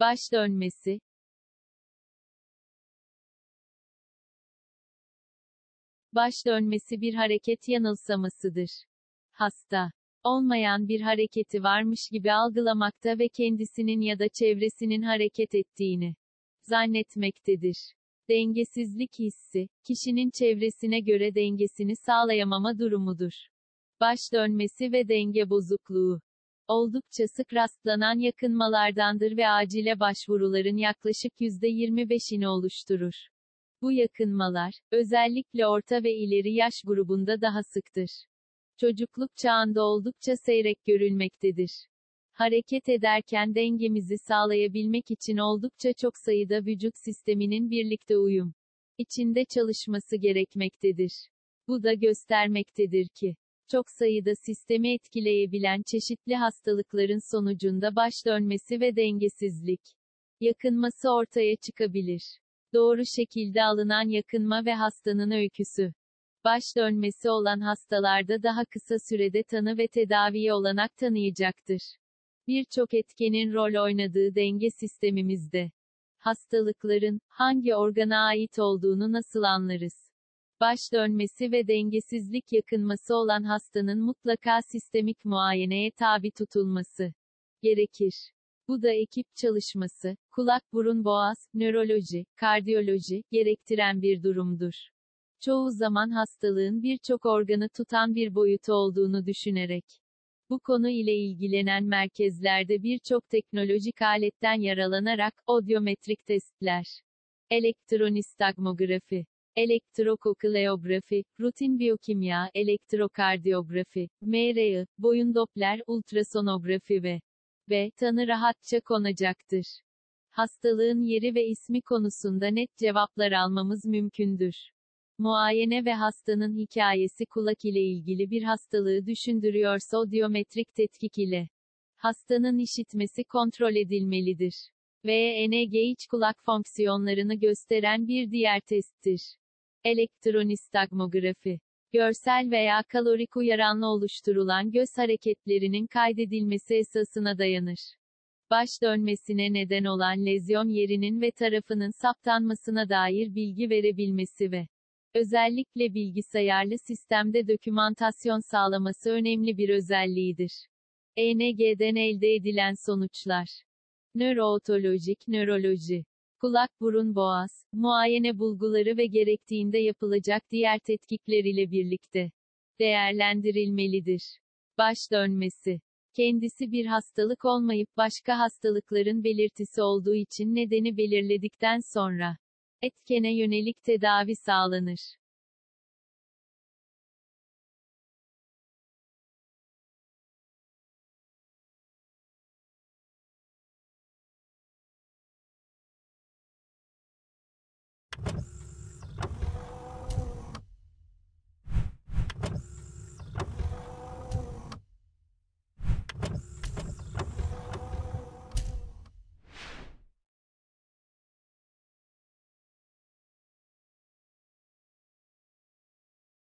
Baş dönmesi, Baş dönmesi bir hareket yanılsamasıdır. Hasta, olmayan bir hareketi varmış gibi algılamakta ve kendisinin ya da çevresinin hareket ettiğini zannetmektedir. Dengesizlik hissi, kişinin çevresine göre dengesini sağlayamama durumudur. Baş dönmesi ve denge bozukluğu oldukça sık rastlanan yakınmalardandır ve acile başvuruların yaklaşık %25'ini oluşturur. Bu yakınmalar, özellikle orta ve ileri yaş grubunda daha sıktır. Çocukluk çağında oldukça seyrek görülmektedir. Hareket ederken dengemizi sağlayabilmek için oldukça çok sayıda vücut sisteminin birlikte uyum içinde çalışması gerekmektedir. Bu da göstermektedir ki, çok sayıda sistemi etkileyebilen çeşitli hastalıkların sonucunda baş dönmesi ve dengesizlik yakınması ortaya çıkabilir. Doğru şekilde alınan yakınma ve hastanın öyküsü. Baş dönmesi olan hastalarda daha kısa sürede tanı ve tedaviye olanak tanıyacaktır. Birçok etkenin rol oynadığı denge sistemimizde. Hastalıkların, hangi organa ait olduğunu nasıl anlarız? Baş dönmesi ve dengesizlik yakınması olan hastanın mutlaka sistemik muayeneye tabi tutulması gerekir. Bu da ekip çalışması, kulak burun boğaz, nöroloji, kardiyoloji, gerektiren bir durumdur. Çoğu zaman hastalığın birçok organı tutan bir boyutu olduğunu düşünerek. Bu konu ile ilgilenen merkezlerde birçok teknolojik aletten yaralanarak, odyometrik testler, elektronistagmografi, elektrokokleografi, rutin biyokimya, elektrokardiyografi, MRI, boyun doppler, ultrasonografi ve ve tanı rahatça konacaktır. Hastalığın yeri ve ismi konusunda net cevaplar almamız mümkündür. Muayene ve hastanın hikayesi kulak ile ilgili bir hastalığı düşündürüyorsa odiometrik tetkik ile hastanın işitmesi kontrol edilmelidir. VNG iç kulak fonksiyonlarını gösteren bir diğer testtir. Elektronistagmografi görsel veya kalorik uyaranla oluşturulan göz hareketlerinin kaydedilmesi esasına dayanır. Baş dönmesine neden olan lezyon yerinin ve tarafının saptanmasına dair bilgi verebilmesi ve özellikle bilgisayarlı sistemde dokümantasyon sağlaması önemli bir özelliğidir. ENG'den elde edilen sonuçlar Nörootolojik nöroloji kulak, burun, boğaz, muayene bulguları ve gerektiğinde yapılacak diğer tetkikler ile birlikte değerlendirilmelidir. Baş dönmesi kendisi bir hastalık olmayıp başka hastalıkların belirtisi olduğu için nedeni belirledikten sonra etkene yönelik tedavi sağlanır.